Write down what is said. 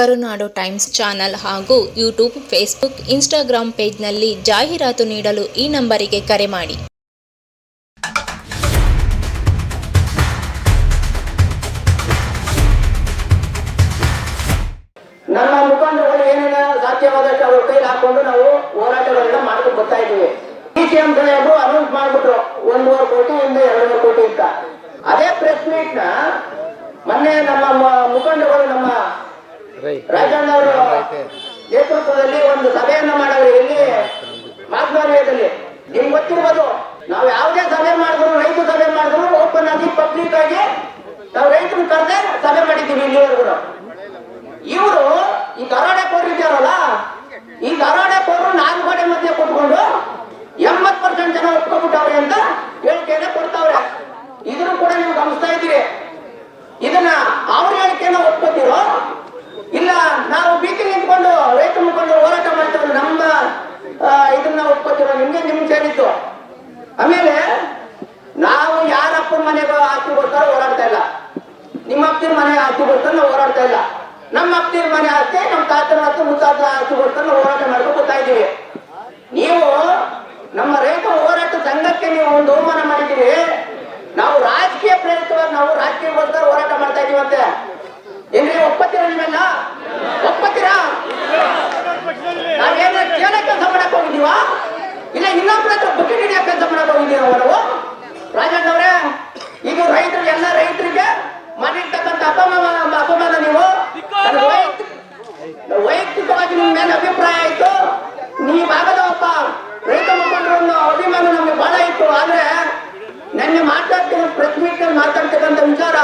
ಕರುನಾಡು Times channel ಹಾಗೂ YouTube, Facebook Instagram ಪೇಜ್ನಲ್ಲಿ ಜಾಹೀರಾತು ನೀಡಲು ಈ ನಂಬರಿಗೆ ಕರೆ ಮಾಡಿ. ನಮ್ಮ ಮುಖಂಡರುಗಳು ಏನೇನು ಸಾಧ್ಯವಾದಷ್ಟು ಅವ್ರ ಕೈಲಿ ಹಾಕೊಂಡು ನಾವು ಹೋರಾಟಗಳನ್ನ ಮಾಡ್ಕೊಂಡು ಬರ್ತಾ ಇದ್ದೀವಿ. ಡಿ ಸಿ ಎಂ ಸಾಹೇಬರು ಅನೌನ್ಸ್ ಮಾಡ್ಬಿಟ್ರು, ಒಂದೂವರೆ ಕೋಟಿ ಇಂದ ಎರಡೂವರೆ ಕೋಟಿ ಅಂತ. ಅದೇ ಪ್ರೆಸ್ ಮೀಟ್ನ ಮೊನ್ನೆ ನಮ್ಮ ಮುಖಂಡಗಳು ನಮ್ಮ ರಾಜಣ್ಣ ಅವರ ನೇತೃತ್ವದಲ್ಲಿ ಒಂದು ಸಭೆಯನ್ನ ಮಾಡವ್ರೆ ಇಲ್ಲಿ. ಮಾತನಾಡಿಯಲ್ಲಿ ನಿಮ್ಗೆ ಗೊತ್ತಿರ್ಬೋದು ನಾವು ಯಾವುದೇ ಸಭೆ ಮಾಡಿದ್ರು ರೈತ ಸಭೆ ಮಾಡಿದ್ರು ಓಪನ್ ಆಗಿ ಪಬ್ಲಿಕ್ ಆಗಿ ನಾವು ರೈತರು ಕರೆದೇ ಸಭೆ ಮಾಡಿದ್ದೀವಿ ಇಲ್ಲಿವರೆಗೂ. ಇವರು ಈ ದರೋಡೆ ಕೋರಿದ್ದಾರಲ್ಲ ಈ ದರೋಡೆ ನಿಮ್ಗೆ ನಿಮ್ ಸೇರಿತ್ತು ಆಮೇಲೆ ನಾವು ಯಾರಪ್ಪನ ಮನೆಗೆ ಬರ್ತಾರೋ ಹೋರಾಡ್ತಾ ಇಲ್ಲ. ನಿಮ್ಮ ಅಪ್ಪನ ಮನೆ ಆಸ್ತಿಗೋಸ್ಕರ ನಾವು ಹೋರಾಡ್ತಾ ಇಲ್ಲ. ನಮ್ಮ ಅಪ್ಪನ ಮನೆ ಹಾಕಿ ನಮ್ಮ ತಾತನ ಆಸ್ತಿ ಮುತ್ತಾತನ ಬರ್ತಾರೆ ನಾವು ಹೋರಾಟ ಮಾಡ್ಕೊಂಡು ಗೊತ್ತಾ ಇದ್ದೀವಿ. ನೀವು ನಮ್ಮ ರೈತ ಹೋರಾಟ ಸಂಘಕ್ಕೆ ನೀವು ಒಂದು ಅವಮಾನ ಮಾಡಿದ್ದೀವಿ ನಾವು ರಾಜಕೀಯ ಪ್ರೇರಿತವಾಗಿ ನಾವು ರಾಜಕೀಯ ಬರ್ತಾರೆ ಹೋರಾಟ ಮಾಡ್ತಾ ಇದೀವಿ ಮತ್ತೆ ಏನ್ರಿ, ಒಪ್ಪತ್ತೀರ ನಿಮ್ಮೆಲ್ಲ ಒಪ್ಪತ್ತೀರಾ? ನಾವೇನ ಕೇಳಕ್ಕೆ ಕೆಲಸ ಮಾಡಕ್ ಹೋಗಿದ್ದೀವಾ? ಇಲ್ಲ ಇನ್ನೊಬ್ಬರ ಹತ್ರ ಬಕೆಟ್ ಹಿಡಿಯೋ ಕೆಲಸ ಮಾಡಕ್ ಹೋಗಿದ್ದೀರ ಅವರು ರಾಜಣ್ಣವ್ರೆ ಈಗ ರೈತರು ಎಲ್ಲ ರೈತರಿಗೆ ಮಾಡಿರ್ತಕ್ಕಂಥ ಅಪಮಾನ ಅಪಮಾನ ನೀವು? ವೈಯಕ್ತಿಕವಾಗಿ ನಿಮ್ ಮೇಲೆ ಅಭಿಪ್ರಾಯ ಆಯ್ತು. ನೀವಾಗದವಪ್ಪ ರೈತ ಮುಖಂಡರನ್ನು ಅಭಿಮಾನ ನಮ್ಗೆ ಬಹಳ ಇತ್ತು. ಆದ್ರೆ ನನ್ನ ಮಾತಾಡ್ತಿರೋ ಪ್ರತಿಭಟನೆ ಮಾತಾಡ್ತಕ್ಕಂಥ ವಿಚಾರ